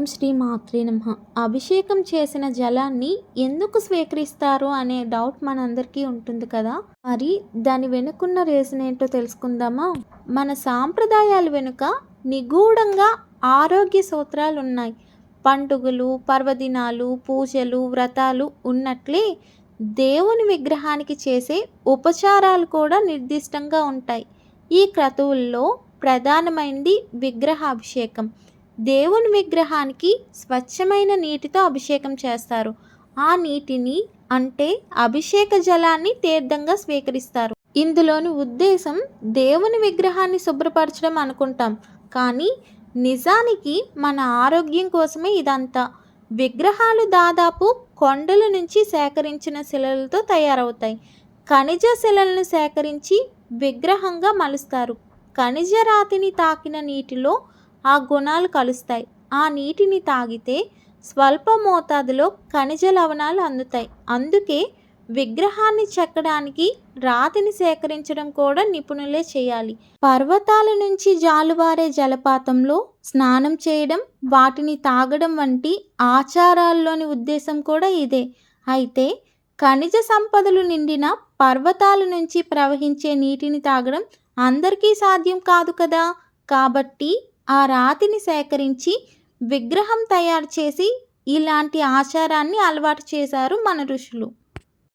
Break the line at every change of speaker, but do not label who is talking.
ఓం శ్రీ మాత్రే నమ. అభిషేకం చేసిన జలాన్ని ఎందుకు స్వీకరిస్తారు అనే డౌట్ మనందరికీ ఉంటుంది కదా? మరి దాని వెనుకున్న రీజన్ ఏంటో తెలుసుకుందామా? మన సాంప్రదాయాల వెనుక నిగూఢంగా ఆరోగ్య సూత్రాలు ఉన్నాయి. పండుగలు పర్వదినాలు పూజలు వ్రతాలు ఉన్నట్లే దేవుని విగ్రహానికి చేసే ఉపచారాలు కూడా నిర్దిష్టంగా ఉంటాయి. ఈ క్రతువుల్లో ప్రధానమైనది విగ్రహాభిషేకం. దేవుని విగ్రహానికి స్వచ్ఛమైన నీటితో అభిషేకం చేస్తారు. ఆ నీటిని అంటే అభిషేక జలాన్ని తీర్థంగా స్వీకరిస్తారు. ఇందులోని ఉద్దేశం దేవుని విగ్రహాన్ని శుభ్రపరచడం అనుకుంటాం. కానీ నిజానికి మన ఆరోగ్యం కోసమే ఇదంతా. విగ్రహాలు దాదాపు కొండల నుంచి సేకరించిన శిలలతో తయారవుతాయి. ఖనిజ శిలలను సేకరించి విగ్రహంగా మలుస్తారు. ఖనిజ రాతిని తాకిన నీటిలో గుణాలు కలుస్తాయి. ఆ నీటిని తాగితే స్వల్ప మోతాదులో ఖనిజ లవణాలు అందుతాయి. అందుకే విగ్రహాన్ని చెక్కడానికి రాతిని సేకరించడం కూడా నిపుణులే చేయాలి. పర్వతాల నుంచి జాలువారే జలపాతంలో స్నానం చేయడం వాటిని తాగడం వంటి ఆచారాల్లోని ఉద్దేశం కూడా ఇదే. అయితే ఖనిజ సంపదలు నిండిన పర్వతాల నుంచి ప్రవహించే నీటిని తాగడం అందరికీ సాధ్యం కాదు కదా? కాబట్టి ఆ రాతిని సేకరించి విగ్రహం తయారు చేసి ఇలాంటి ఆచారాన్ని అలవాటు చేశారు మన ఋషులు.